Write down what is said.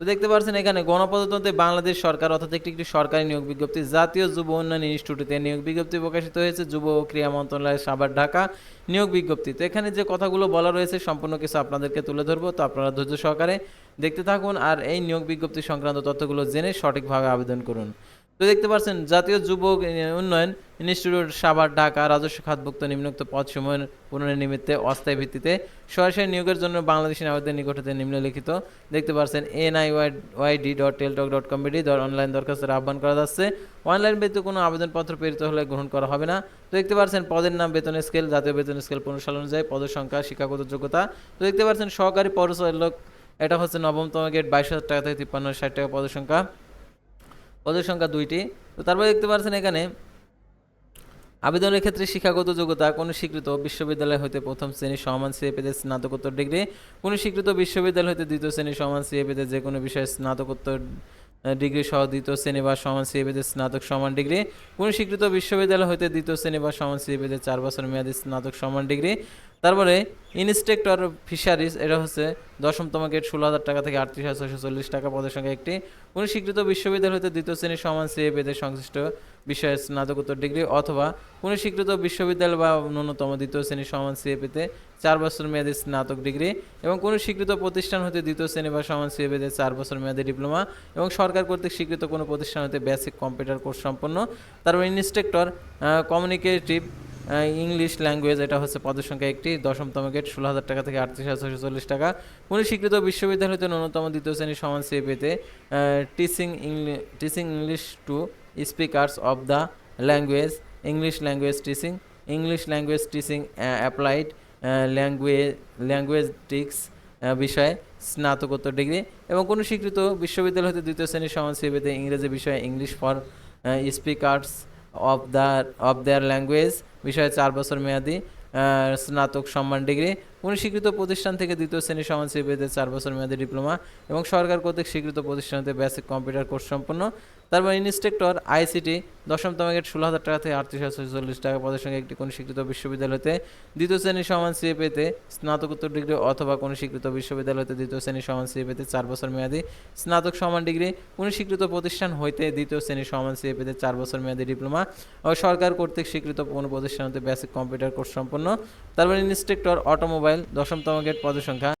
তো দেখতে পাচ্ছেন এখানে গণপ্রজাতন্ত্রে বাংলাদেশ সরকার, অর্থাৎ একটি একটি সরকারি নিয়োগ বিজ্ঞপ্তি, জাতীয় যুব উন্নয়ন ইনস্টিটিউটে নিয়োগ বিজ্ঞপ্তি প্রকাশিত হয়েছে, যুব ও ক্রীড়া মন্ত্রণালয় সাবার ঢাকা, নিয়োগ বিজ্ঞপ্তি। তো এখানে যে কথাগুলো বলা রয়েছে সম্পূর্ণ কিছু আপনাদেরকে তুলে ধরবো, তো আপনারা ধৈর্য সহকারে দেখতে থাকুন, আর এই নিয়োগ বিজ্ঞপ্তি সংক্রান্ত তথ্যগুলো জেনে সঠিকভাবে আবেদন করুন। তো দেখতে পাচ্ছেন জাতীয় যুব উন্নয়ন ইনস্টিটিউট সাভার, ঢাকা, রাজস্ব খাতভুক্ত নিম্নোক্ত পদ সময়ের পুনর্নিমিত্তে অস্থায়ী ভিত্তিতে সরাসরি নিয়োগের জন্য বাংলাদেশি নাগরিকদের নিকট হতে নিম্নলিখিত। দেখতে পাচ্ছেন N I Y D dot Teletalk dot com BD online দরখাস্তের আহ্বান করা যাচ্ছে। অনলাইন ব্যতীত কোনো আবেদনপত্র প্রেরিত হলে গ্রহণ করা হবে না। তো দেখতে পাচ্ছেন পদের নাম, বেতন স্কেল জাতীয় বেতন স্কেল অনুসার অনুযায়ী পদের সংখ্যা, শিক্ষাগত যোগ্যতা। তো দেখতে পাচ্ছেন সহকারী পরিচালক এটা হচ্ছে নবমতম গেট বাইশ হাজার টাকা থেকে তিপ্পান্ন ষাট টাকা পদের সংখ্যা। পদের সংখ্যা দুইটি। তো তারপরে দেখতে পাচ্ছেন এখানে, আবেদনের ক্ষেত্রে শিক্ষাগত যোগ্যতা, কোনো স্বীকৃত বিশ্ববিদ্যালয় হতে প্রথম শ্রেণির সমান সিএ পেতে স্নাতকোত্তর ডিগ্রি, কোনো স্বীকৃত বিশ্ববিদ্যালয় হতে দ্বিতীয় শ্রেণির সমান সিএ পেতে যে কোনো বিষয়ে স্নাতকোত্তর ডিগ্রি সহ দ্বিতীয় শ্রেণি বা সমান সিএ পেতে স্নাতক সমান ডিগ্রি, কোনো স্বীকৃত বিশ্ববিদ্যালয় হতে দ্বিতীয় শ্রেণি বা সমান সিএ পেতে চার বছর মেয়াদী স্নাতক সমান ডিগ্রি তারপরে ইনস্ট্রাক্টর ফিশারিজ, এটা হচ্ছে দশমতম গেট ষোলো হাজার টাকা থেকে আটত্রিশ হাজার ছশো চল্লিশ টাকা পদের সঙ্গে একটি কোনো স্বীকৃত বিশ্ববিদ্যালয় হতে দ্বিতীয় শ্রেণির সমান সিএ পেতে সংশ্লিষ্ট বিষয়ে স্নাতকোত্তর ডিগ্রি অথবা কোনো স্বীকৃত বিশ্ববিদ্যালয় বা ন্যূনতম দ্বিতীয় শ্রেণির সমান সিএ পেতে চার বছর মেয়াদী স্নাতক ডিগ্রি এবং কোনো স্বীকৃত প্রতিষ্ঠান হতে দ্বিতীয় শ্রেণি বা সমান সিএ পেতে চার বছর মেয়াদী ডিপ্লোমা এবং সরকার কর্তৃক স্বীকৃত কোনো প্রতিষ্ঠান হতে বেসিক কম্পিউটার কোর্স সম্পন্ন। তারপর ইনস্ট্রাক্টর কমিউনিকেটিভ ইংলিশ ল্যাঙ্গুয়েজ এটা হচ্ছে পদের সংখ্যা একটি দশমতম গেট ষোলো হাজার টাকা থেকে আটত্রিশ হাজার ছশো চল্লিশ টাকা। কোনো স্বীকৃত বিশ্ববিদ্যালয় হতে ন্যূনতম দ্বিতীয় শ্রেণির সমান সিএ পেতে teaching teaching English to speakers of the language English language teaching English language teaching applied language linguistics বিষয়ে স্নাতকোত্তর ডিগ্রি এবং কোনো স্বীকৃত বিশ্ববিদ্যালয় হতে দ্বিতীয় শ্রেণির সমান সিএ ইংরেজি বিষয়ে English for speakers of the of their language বিষয়ে চার বছর মেয়াদি স্নাতক সম্মান ডিগ্রি। কোনো স্বীকৃত প্রতিষ্ঠান থেকে দ্বিতীয় শ্রেণি সমাজসেবীদের চার বছর মেয়াদি ডিপ্লোমা এবং সরকার কর্তৃক স্বীকৃত প্রতিষ্ঠানতে বেসিক কম্পিউটার কোর্স সম্পন্ন। তারপর ইনস্ট্রাক্টর আইসিটি দশমতম গেট ষোলো হাজার টাকা থেকে আটত্রিশ হাজার চল্লিশ টাকা পদের সঙ্গে একটি কোনো স্বীকৃত বিশ্ববিদ্যালয়তে দ্বিতীয় শ্রেণির সমান সিএ পেতে স্নাতকোত্তর ডিগ্রি অথবা কোনো স্বীকৃত বিশ্ববিদ্যালয়তে দ্বিতীয় শ্রেণির সমান সিএ পেতে চার বছর মেয়াদী স্নাতক সমান ডিগ্রি, কোনো স্বীকৃত প্রতিষ্ঠান হইতে দ্বিতীয় শ্রেণির সমান সিএ পেতে চার বছর মেয়াদি ডিপ্লোমা ও সরকার কর্তৃক স্বীকৃত কোনো প্রতিষ্ঠান হতে বেসিক কম্পিউটার কোর্স সম্পন্ন। তারপর ইনস্ট্রাক্টর অটোমোবাইল দশমতম গেট পদের সংখ্যা